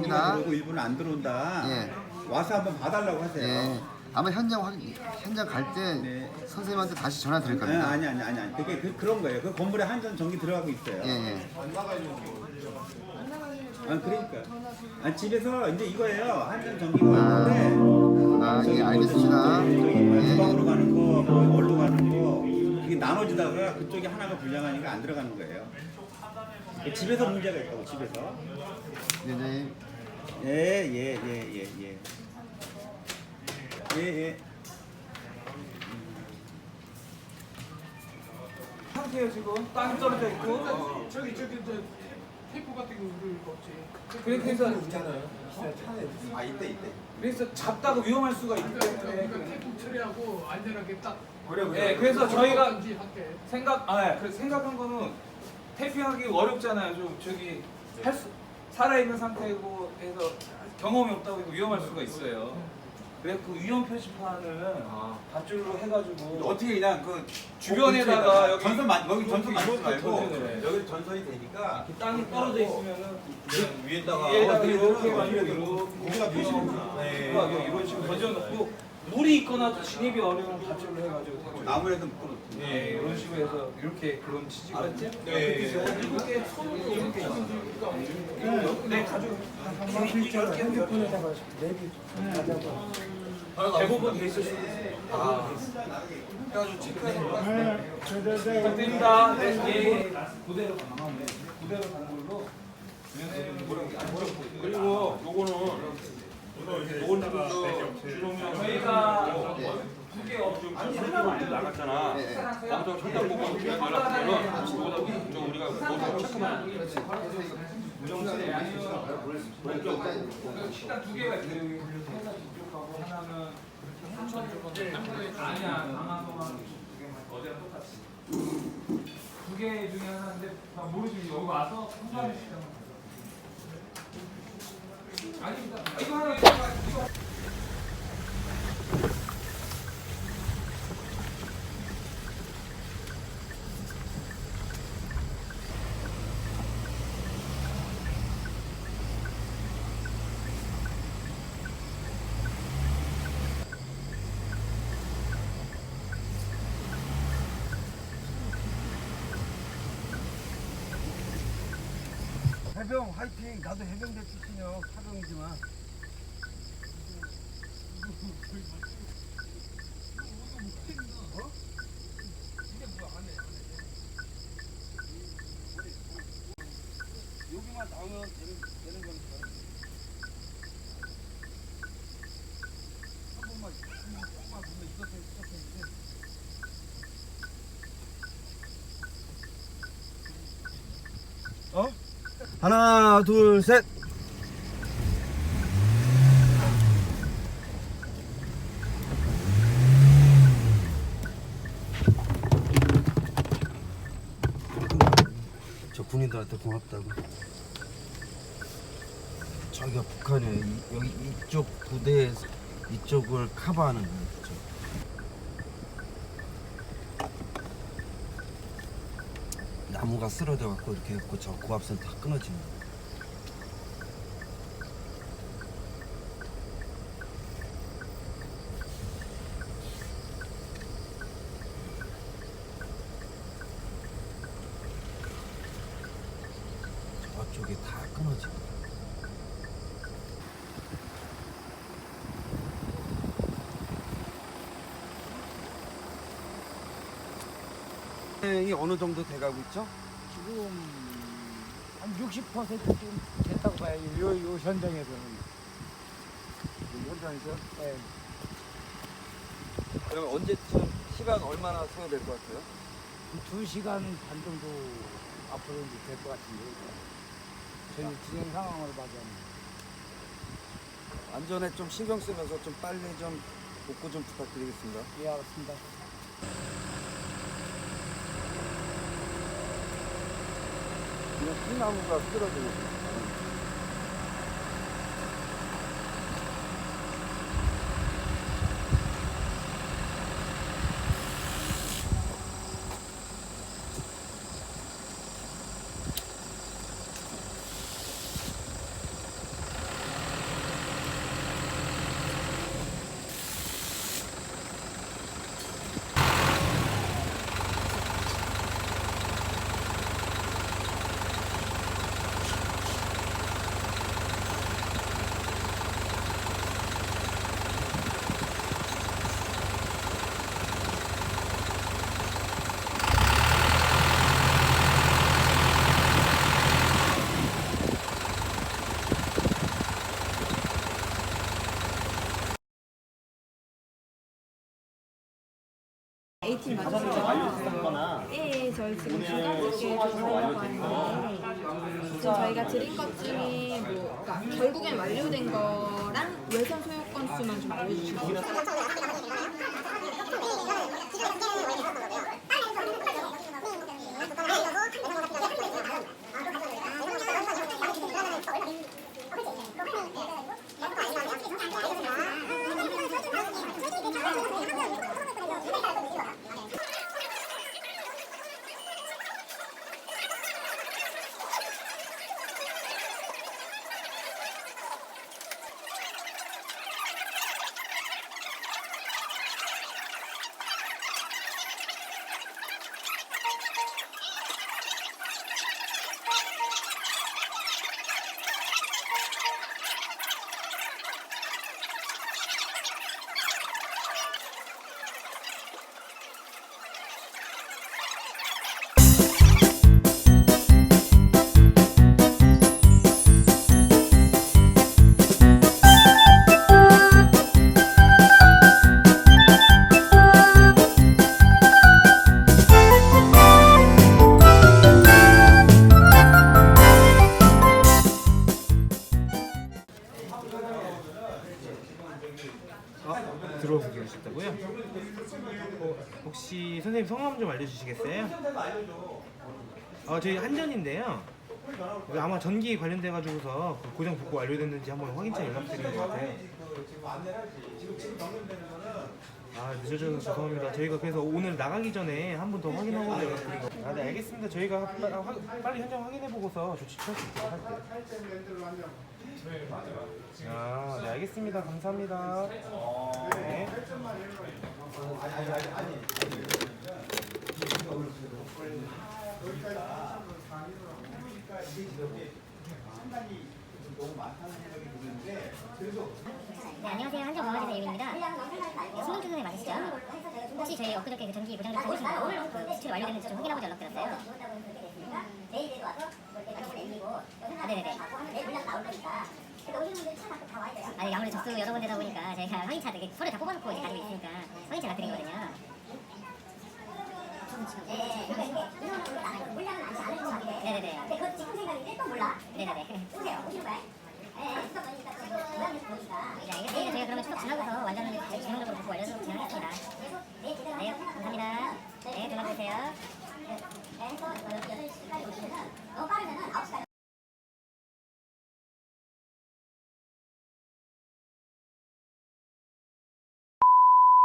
들어오고 일부는 안 들어온다. 예. 와서 한번 봐달라고 하세요. 예. 아마 현장 확 현장 갈 때 네. 선생님한테 다시 전화 드릴 아, 겁니다. 아니 아니 아니 아니. 그게 그, 그런 거예요. 그 건물에 한전 전기 들어가고 있어요. 예, 예. 아 그러니까. 아 집에서 이제 이거예요. 한전 전기가 있는데. 아, 예, 알겠습니다. 저기 예, 뭐야, 예. 주방으로 가는 거, 뭐 얼로 가는 거 이게 나눠지다가 그쪽에 하나가 불량하니까 안 들어가는 거예요. 집에서 문제가 있다고 집에서. 네, 네. 예, 예, 예, 예, 예. 예, 예. 상태예요 지금 땅이 떨어져 있고 어. 저기 저기 저 테이프 같은 거 우리 없지. 그렇게 해서 아 이때 이때. 그래서 잡다가 위험할 수가 있기 그러니까 때문에 테이프 처리하고 안전하게 딱. 그래 예, 그래서 저희가 할게. 생각 아 예, 그래서 생각한 거는 태핑하기 어렵잖아요. 좀 저기 할 수, 살아있는 상태고 해서 경험이 없다고 해서 위험할 수가 있어요. 그래서 그 위험 표시판을 밧줄로 해가지고 어떻게 그냥 그 주변에다가 여기 전선 만 여기 전선 만들지 이렇게 말고 던져놓으래요. 여기 전선이 되니까 이렇게 땅이 떨어져 있으면은 위에다가 위에다가 어, 이렇게 어, 만들고 우리가 표시를 네. 이런 식으로 던져놓고 물이 있거나 진입이 어려운 밧줄로 해가지고 대충 나무에도 묶어 예, 이런 식으로 해서 이렇게 그런 취지가 있지? 네. 이렇게 손으로 이렇게 있어요. 네, 가지고 이렇게 핸드폰에다가 대부분 돼 있을 수 있어요. 아. 그래가지고 체크해서 부탁드립니다. 네, 예. 그대로 가면 돼. 그대로 가는 걸로. 그리고 요거는 요거는 주로면 저희가 두개 없죠. 나갔잖아. 예, 예. 거기서 천장 보고 연락하면은 여기다 좀 우리가 모두 체크만 식당 두 개가 있어요. 하나 이쪽하고 하나는 아니야. 강화도만 두 개만 어제랑 똑같이. 두 개 중에 하나인데 다 모르지. 여기 와서 통과해 주시면 아닙니다. 이거 하나 해병 화이팅. 나도 해병대 출신이요. 사병이지만. 여기만 나오면 되는, 되는 한 번만 조금만 보면 이것 때문에 시작했는데 어? 하나 둘 셋. 저 군인들한테 고맙다고. 저기가 북한이에요. 이, 여기 이쪽 부대 이쪽을 커버하는 거예요. 그쪽. 나무가 쓰러져 갖고 이렇게 해갖고 저 고압선 다 거예요. 저쪽에 다 끊어지는 거예요. 이 어느 정도 돼가고 있죠? 지금 한 60%쯤 됐다고 봐요. 요, 요 현장에서는. 이 현장에서 예. 그러면 언제쯤 시간 얼마나 소요될 것 같아요? 두 시간 반 정도 앞으로 이제 될것 같은데. 저희 진행 상황을 봐서는. 안전에 좀 신경 쓰면서 좀 빨리 좀 복구 좀 부탁드리겠습니다. 예, 알았습니다. 그냥 콩나무가 쓰러지고 있어요. A팀 맞으시죠? 예, 저희 지금 좀 가려고 하는데 지금 저희가 드린 것 중에 뭐 그러니까 결국엔 완료된 거랑 외선 소요 건수만 좀 알려주시면 계셨다고요? 어, 혹시 선생님 성함 좀 알려주시겠어요? 어, 저희 한전인데요. 그 아마 전기 관련돼 가지고서 그 고정 복구 완료됐는지 한번 확인차 연락드린 것 같아요. 아 늦어져서 죄송합니다. 저희가 그래서 오늘 나가기 전에 한 번 더 확인하고 연락드린 거. 아, 네 알겠습니다. 저희가 빨리, 빨리 현장 확인해 보고서 조치 취할 수 있도록 할게요. 아, 네 알겠습니다. 감사합니다. 네. 네, 안녕하세요. 한정 건강지사 이유입니다. 네, 신동준 선생님 맞으시죠? 혹시 저희 엊그저께 그 전기 고장 좀 보시나요? 그 수출이 완료됐는지 좀 확인하고자 연락드렸어요. 아, 네네네. 아니, 아무래도 접수 여러 번 되다 보니까 저희가 확인차 되게 서류 다 뽑아놓고 이제 가지고 있으니까 확인차 연락드리거든요. 네네네. 네네네. 네, 알겠습니다. 저희가 그러면 추석 지나고서 완전히 최종적으로 복구 완료해서 진행하겠습니다.